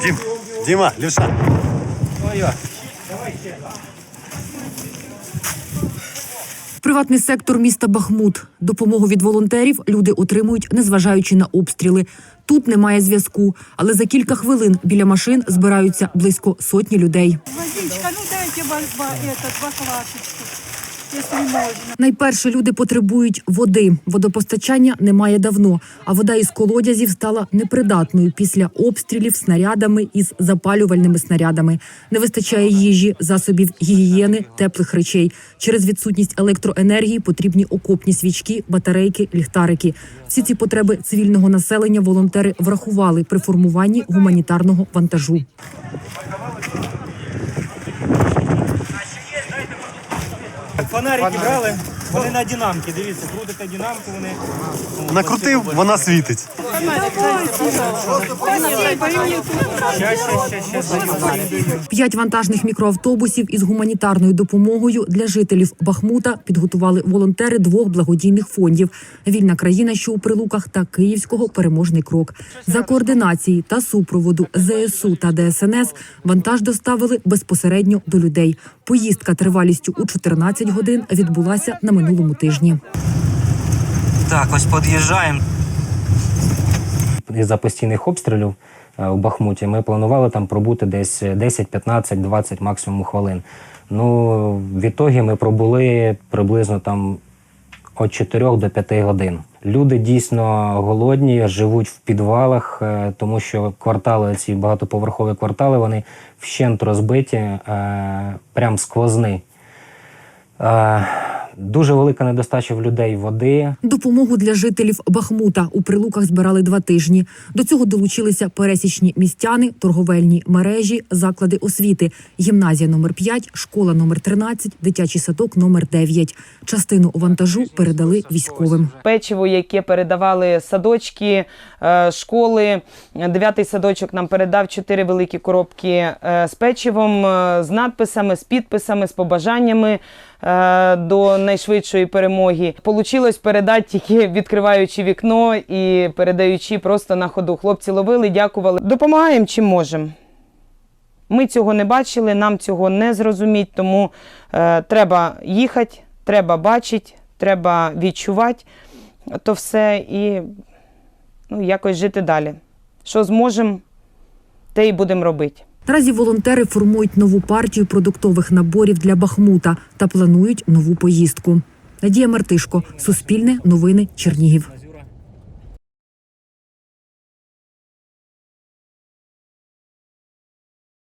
Дім, Діма, лівша. Приватний сектор міста Бахмут. Допомогу від волонтерів люди отримують, незважаючи на обстріли. Тут немає зв'язку, але за кілька хвилин біля машин збираються близько сотні людей. Водичка, ну дайте ба- ба- этот, баклашечку. Найперше люди потребують води. Водопостачання немає давно, а вода із колодязів стала непридатною після обстрілів снарядами із запалювальними снарядами. Не вистачає їжі, засобів гігієни, теплих речей. Через відсутність електроенергії потрібні окопні свічки, батарейки, ліхтарики. Всі ці потреби цивільного населення волонтери врахували при формуванні гуманітарного вантажу. Фонарики брали, вони на динамки. Дивіться, крутите динамку, вони. Накрутив, вона світить. П'ять вантажних мікроавтобусів із гуманітарною допомогою для жителів Бахмута підготували волонтери двох благодійних фондів: Вільна країна, що у прилуках, та Київського переможний крок. За координації та супроводу ЗСУ та ДСНС вантаж доставили безпосередньо до людей. Поїздка тривалістю у 14 годин відбулася на минулому тижні. Так, ось під'їжджаємо. Із-за постійних обстрілів е, у Бахмуті ми планували там пробути десь 10, 15, 20 максимум хвилин. Ну, в ітогі ми пробули приблизно там від 4 до 5 годин. Люди дійсно голодні, живуть в підвалах, е, тому що квартали, ці багатоповерхові квартали, вони вщент розбиті, е, прям сквозни. Дуже велика недостача в людей води, Допомогу для жителів Бахмута у прилуках збирали два тижні. До цього долучилися пересічні містяни, торговельні мережі, заклади освіти, гімназія номер 5, школа номер 13, дитячий садок номер 9. Частину вантажу передали військовим. печиво, яке передавали садочки, е, школи. Дев'ятий садочок нам передав чотири великі коробки е, з печивом, е, з надписами, з підписами, з побажаннями до найшвидшої перемоги. Получилось передати тільки відкриваючи вікно і передаючи просто на ходу. Хлопці ловили, дякували. Допомагаємо чим можемо. Ми цього не бачили, нам цього не зрозуміть, тому е, треба їхати, треба бачити, треба відчувати то все і ну, якось жити далі. Що зможемо, те і будемо робити. Наразі волонтери формують нову партію продуктових наборів для Бахмута та планують нову поїздку. Надія Мартишко, Суспільне, Новини, Чернігів.